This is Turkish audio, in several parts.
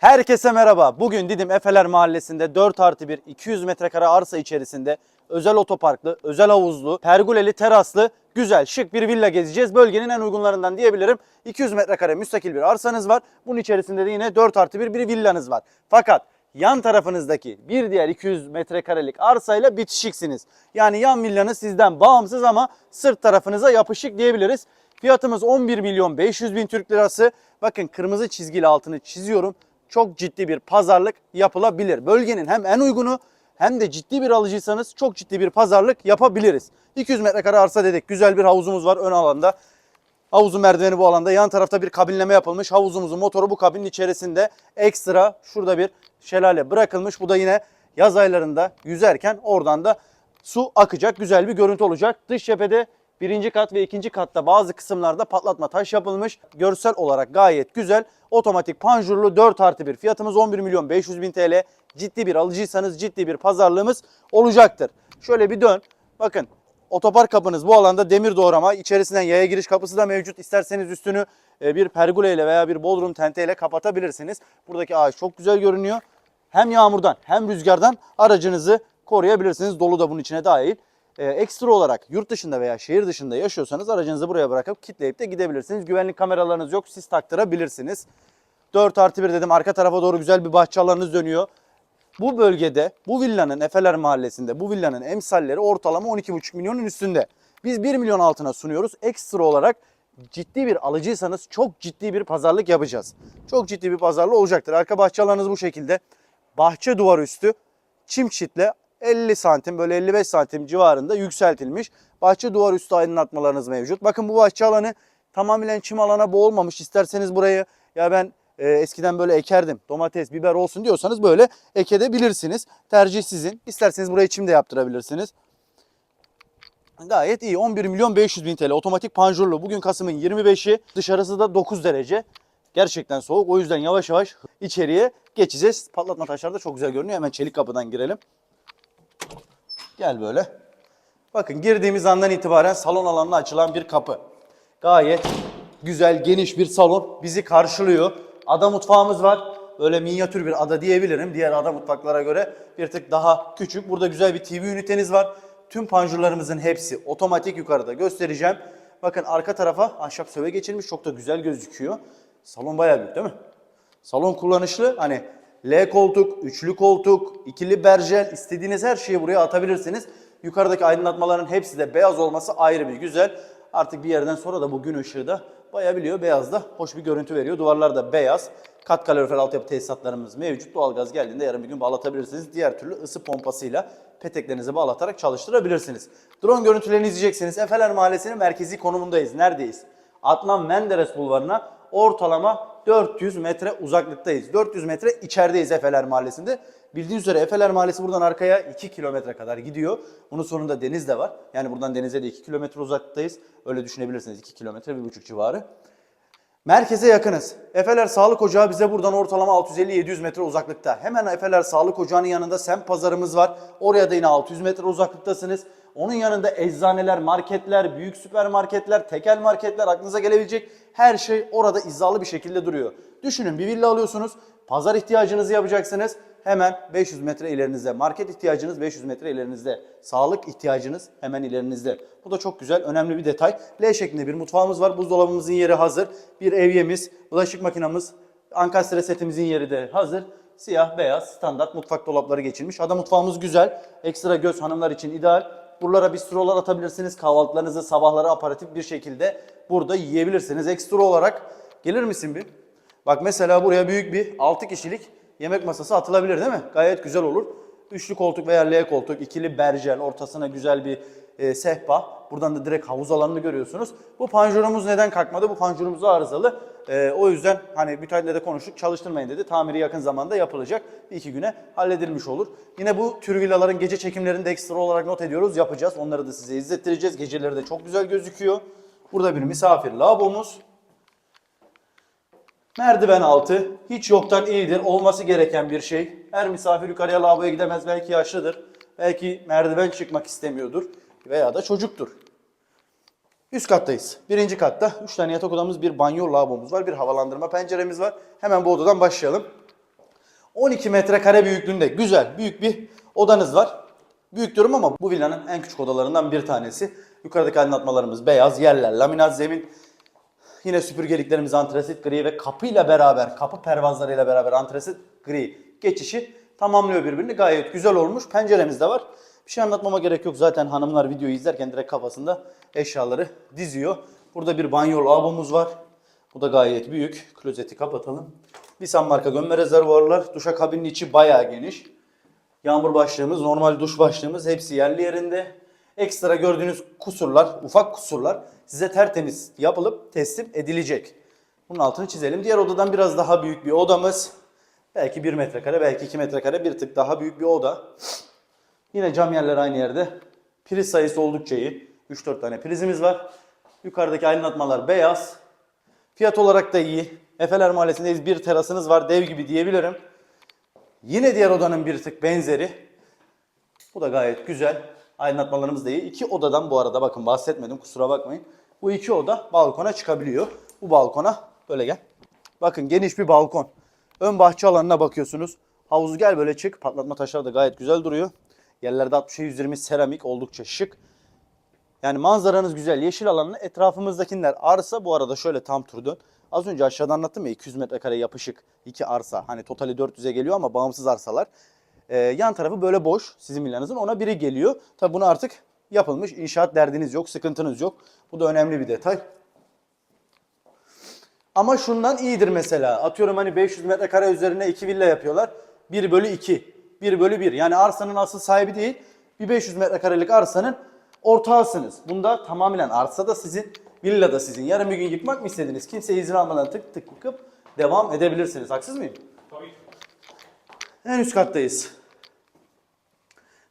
Herkese merhaba. Bugün Didim Efeler Mahallesi'nde 4 artı 1 200 metrekare arsa içerisinde özel otoparklı, özel havuzlu, pergoleli, teraslı, güzel, şık bir villa gezeceğiz. Bölgenin en uygunlarından diyebilirim. 200 metrekare müstakil bir arsanız var. Bunun içerisinde de yine 4 artı 1 bir villanız var. Fakat yan tarafınızdaki bir diğer 200 metrekarelik arsayla bitişiksiniz. Yani yan villanız sizden bağımsız ama sırt tarafınıza yapışık diyebiliriz. Fiyatımız 11 milyon 500 bin Türk lirası. Bakın kırmızı çizgili altını çiziyorum. Çok ciddi bir pazarlık yapılabilir. Bölgenin hem en uygunu hem de ciddi bir alıcıysanız çok ciddi bir pazarlık yapabiliriz. 200 metrekare arsa dedik. Güzel bir havuzumuz var ön alanda. Havuzun merdiveni bu alanda. Yan tarafta bir kabinleme yapılmış. Havuzumuzun motoru bu kabinin içerisinde. Ekstra şurada bir şelale bırakılmış. Bu da yine yaz aylarında yüzerken oradan da su akacak. Güzel bir görüntü olacak. Dış cephede birinci kat ve ikinci katta bazı kısımlarda patlatma taş yapılmış. Görsel olarak gayet güzel. Otomatik panjurlu 4 artı 1. Fiyatımız 11 milyon 500 bin TL. Ciddi bir alıcıysanız ciddi bir pazarlığımız olacaktır. Şöyle bir dön. Bakın Otopark kapınız bu alanda demir doğrama. İçerisinden yaya giriş kapısı da mevcut. İsterseniz üstünü e, bir pergole ile veya bir bodrum tenteyle kapatabilirsiniz. Buradaki ağaç çok güzel görünüyor. Hem yağmurdan hem rüzgardan aracınızı koruyabilirsiniz. Dolu da bunun içine dahil. E, Ekstra olarak yurt dışında veya şehir dışında yaşıyorsanız aracınızı buraya bırakıp kitleyip de gidebilirsiniz. Güvenlik kameralarınız yok. Siz taktırabilirsiniz. 4 artı 1 dedim. Arka tarafa doğru güzel bir bahçe alanınız dönüyor. Bu bölgede, bu villanın Efeler Mahallesi'nde bu villanın emsalleri ortalama 12,5 milyonun üstünde. Biz 1 milyon altına sunuyoruz. Ekstra olarak ciddi bir alıcıysanız çok ciddi bir pazarlık yapacağız. Çok ciddi bir pazarlık olacaktır. Arka bahçe alanınız bu şekilde. Bahçe duvar üstü çim çitle 50 santim böyle 55 santim civarında yükseltilmiş. Bahçe duvar üstü aydınlatmalarınız mevcut. Bakın bu bahçe alanı tamamen çim alana boğulmamış. İsterseniz burayı ya ben e, eskiden böyle ekerdim. Domates, biber olsun diyorsanız böyle ekebilirsiniz. Tercih sizin. İsterseniz burayı çim de yaptırabilirsiniz. Gayet iyi. 11 milyon 500 bin TL otomatik panjurlu. Bugün Kasım'ın 25'i. Dışarısı da 9 derece. Gerçekten soğuk. O yüzden yavaş yavaş içeriye geçeceğiz. Patlatma taşlar da çok güzel görünüyor. Hemen çelik kapıdan girelim. Gel böyle. Bakın girdiğimiz andan itibaren salon alanına açılan bir kapı. Gayet güzel, geniş bir salon bizi karşılıyor. Ada mutfağımız var. Böyle minyatür bir ada diyebilirim. Diğer ada mutfaklara göre bir tık daha küçük. Burada güzel bir TV üniteniz var. Tüm panjurlarımızın hepsi otomatik yukarıda göstereceğim. Bakın arka tarafa ahşap söve geçilmiş. Çok da güzel gözüküyor. Salon bayağı büyük değil mi? Salon kullanışlı. Hani L koltuk, üçlü koltuk, ikili berjel istediğiniz her şeyi buraya atabilirsiniz. Yukarıdaki aydınlatmaların hepsi de beyaz olması ayrı bir güzel. Artık bir yerden sonra da bu gün ışığı da bayabiliyor. Beyaz da hoş bir görüntü veriyor. Duvarlar da beyaz. Kat kalorifer altyapı tesisatlarımız mevcut. Doğalgaz geldiğinde yarın bir gün bağlatabilirsiniz. Diğer türlü ısı pompasıyla peteklerinizi bağlatarak çalıştırabilirsiniz. Drone görüntülerini izleyeceksiniz. Efeler Mahallesi'nin merkezi konumundayız. Neredeyiz? Adnan Menderes Bulvarı'na ortalama 400 metre uzaklıktayız. 400 metre içerideyiz Efeler Mahallesi'nde. Bildiğiniz üzere Efeler Mahallesi buradan arkaya 2 kilometre kadar gidiyor. Bunun sonunda deniz de var. Yani buradan denize de 2 kilometre uzaklıktayız. Öyle düşünebilirsiniz 2 kilometre, 1,5 civarı. Merkeze yakınız. Efeler Sağlık Ocağı bize buradan ortalama 650-700 metre uzaklıkta. Hemen Efeler Sağlık Ocağı'nın yanında semt pazarımız var. Oraya da yine 600 metre uzaklıktasınız. Onun yanında eczaneler, marketler, büyük süpermarketler, tekel marketler aklınıza gelebilecek her şey orada izalı bir şekilde duruyor. Düşünün bir villa alıyorsunuz, pazar ihtiyacınızı yapacaksınız. Hemen 500 metre ilerinizde, market ihtiyacınız 500 metre ilerinizde, sağlık ihtiyacınız hemen ilerinizde. Bu da çok güzel, önemli bir detay. L şeklinde bir mutfağımız var, buzdolabımızın yeri hazır. Bir evyemiz, bulaşık makinamız, ankastre setimizin yeri de hazır. Siyah, beyaz, standart mutfak dolapları geçilmiş. Ada mutfağımız güzel. Ekstra göz hanımlar için ideal. Buralara bistrolar atabilirsiniz. Kahvaltılarınızı sabahları aparatif bir şekilde burada yiyebilirsiniz. Ekstra olarak gelir misin bir? Bak mesela buraya büyük bir 6 kişilik yemek masası atılabilir değil mi? Gayet güzel olur. Üçlü koltuk veya L koltuk, ikili berjel, ortasına güzel bir e, sehpa. Buradan da direkt havuz alanını görüyorsunuz. Bu panjurumuz neden kalkmadı? Bu panjurumuz arızalı. E, o yüzden hani müteahhitle de konuştuk çalıştırmayın dedi. Tamiri yakın zamanda yapılacak. Bir iki güne halledilmiş olur. Yine bu tür villaların gece çekimlerini de ekstra olarak not ediyoruz. Yapacağız. Onları da size izlettireceğiz. Geceleri de çok güzel gözüküyor. Burada bir misafir lavabomuz. Merdiven altı hiç yoktan iyidir. Olması gereken bir şey. Her misafir yukarıya lavaboya gidemez. Belki yaşlıdır. Belki merdiven çıkmak istemiyordur. Veya da çocuktur. Üst kattayız. Birinci katta 3 tane yatak odamız, bir banyo lavabomuz var, bir havalandırma penceremiz var. Hemen bu odadan başlayalım. 12 metrekare büyüklüğünde güzel büyük bir odanız var. Büyük diyorum ama bu villanın en küçük odalarından bir tanesi. Yukarıdaki aydınlatmalarımız beyaz, yerler laminat zemin. Yine süpürgeliklerimiz antresit gri ve kapıyla beraber, kapı pervazlarıyla beraber antresit gri geçişi tamamlıyor birbirini. Gayet güzel olmuş. Penceremiz de var. Bir şey anlatmama gerek yok. Zaten hanımlar videoyu izlerken direkt kafasında eşyaları diziyor. Burada bir banyo lavabomuz var. Bu da gayet büyük. Klozeti kapatalım. Nisan marka gömme rezervuarlar. Duşakabinin içi bayağı geniş. Yağmur başlığımız, normal duş başlığımız hepsi yerli yerinde. Ekstra gördüğünüz kusurlar, ufak kusurlar size tertemiz yapılıp teslim edilecek. Bunun altını çizelim. Diğer odadan biraz daha büyük bir odamız. Belki 1 metrekare, belki 2 metrekare bir tık daha büyük bir oda. Yine cam yerler aynı yerde. Priz sayısı oldukça iyi. 3-4 tane prizimiz var. Yukarıdaki aydınlatmalar beyaz. Fiyat olarak da iyi. Efeler Mahallesi'ndeyiz. Bir terasınız var. Dev gibi diyebilirim. Yine diğer odanın bir tık benzeri. Bu da gayet güzel. Aydınlatmalarımız iyi. İki odadan bu arada bakın bahsetmedim kusura bakmayın. Bu iki oda balkona çıkabiliyor. Bu balkona böyle gel. Bakın geniş bir balkon. Ön bahçe alanına bakıyorsunuz. Havuzu gel böyle çık. Patlatma taşları da gayet güzel duruyor. Yerlerde 60'a 120 seramik oldukça şık. Yani manzaranız güzel. Yeşil alanın etrafımızdakiler arsa bu arada şöyle tam tur dön. Az önce aşağıda anlattım ya 200 metrekare yapışık iki arsa. Hani totali 400'e geliyor ama bağımsız arsalar. Ee, yan tarafı böyle boş sizin villanızın ona biri geliyor. Tabi bunu artık yapılmış inşaat derdiniz yok sıkıntınız yok. Bu da önemli bir detay. Ama şundan iyidir mesela. Atıyorum hani 500 metrekare üzerine iki villa yapıyorlar. 1 bölü 2. 1 bölü 1. Yani arsanın asıl sahibi değil. Bir 500 metrekarelik arsanın ortağısınız. Bunda tamamen arsa da sizin, villa da sizin. Yarın bir gün yıkmak mı istediniz? Kimse izin almadan tık tık yıkıp devam edebilirsiniz. Haksız mıyım? Tabii. En üst kattayız.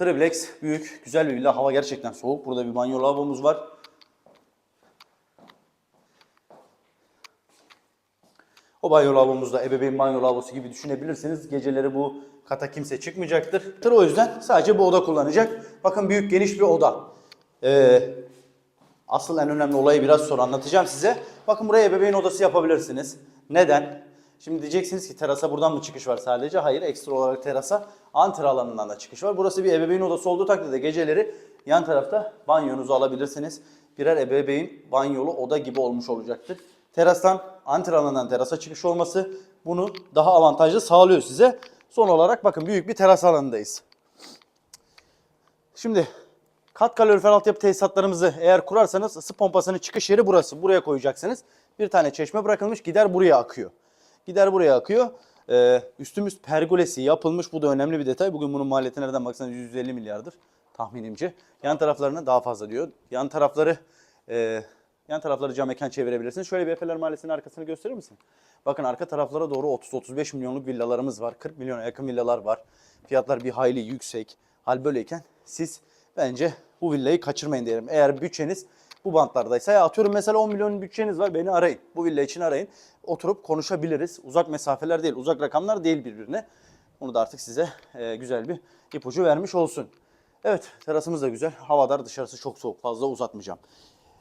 Triplex büyük, güzel bir villa. Hava gerçekten soğuk. Burada bir banyo lavabomuz var. O banyo lavabomuz da ebeveyn banyo lavabosu gibi düşünebilirsiniz. Geceleri bu kata kimse çıkmayacaktır. O yüzden sadece bu oda kullanacak. Bakın büyük geniş bir oda. Ee, asıl en önemli olayı biraz sonra anlatacağım size. Bakın buraya ebeveyn odası yapabilirsiniz. Neden? Şimdi diyeceksiniz ki terasa buradan mı çıkış var sadece? Hayır ekstra olarak terasa antre alanından da çıkış var. Burası bir ebeveyn odası olduğu takdirde geceleri yan tarafta banyonuzu alabilirsiniz. Birer ebeveyn banyolu oda gibi olmuş olacaktır. Terastan antre alanından terasa çıkış olması bunu daha avantajlı sağlıyor size. Son olarak bakın büyük bir teras alanındayız. Şimdi kat kalorifer altyapı tesisatlarımızı eğer kurarsanız ısı pompasının çıkış yeri burası. Buraya koyacaksınız. Bir tane çeşme bırakılmış gider buraya akıyor. Gider buraya akıyor. Ee, üstümüz pergolesi yapılmış. Bu da önemli bir detay. Bugün bunun maliyeti nereden baksanız 150 milyardır tahminimce. Yan taraflarına daha fazla diyor. Yan tarafları e, yan tarafları cam mekan çevirebilirsiniz. Şöyle bir Efeler Mahallesi'nin arkasını gösterir misin? Bakın arka taraflara doğru 30-35 milyonluk villalarımız var. 40 milyona yakın villalar var. Fiyatlar bir hayli yüksek. Hal böyleyken siz bence bu villayı kaçırmayın derim. Eğer bütçeniz bu bantlardaysa ya atıyorum mesela 10 milyon bütçeniz var beni arayın. Bu villa için arayın. Oturup konuşabiliriz. Uzak mesafeler değil, uzak rakamlar değil birbirine. Onu da artık size e, güzel bir ipucu vermiş olsun. Evet terasımız da güzel. Havadar dışarısı çok soğuk. Fazla uzatmayacağım.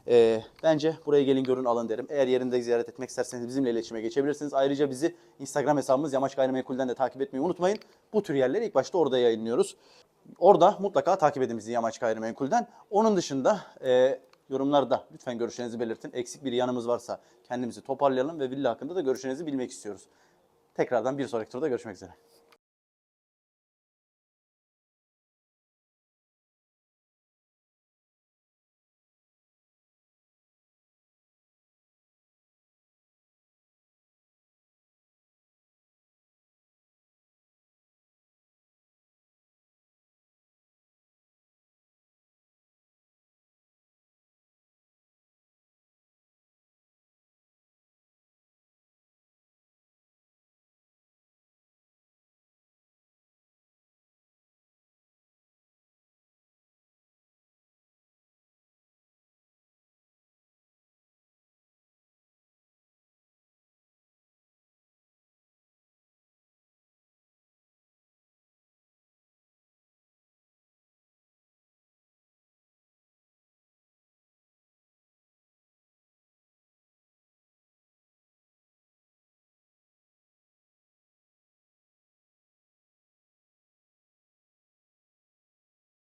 E, bence buraya gelin görün alın derim. Eğer yerinde ziyaret etmek isterseniz bizimle iletişime geçebilirsiniz. Ayrıca bizi Instagram hesabımız Yamaç Gayrimenkul'den de takip etmeyi unutmayın. Bu tür yerleri ilk başta orada yayınlıyoruz. Orada mutlaka takip edin bizi Yamaç Gayrimenkul'den. Onun dışında e, yorumlarda lütfen görüşlerinizi belirtin. Eksik bir yanımız varsa kendimizi toparlayalım ve villa hakkında da görüşlerinizi bilmek istiyoruz. Tekrardan bir sonraki turda görüşmek üzere.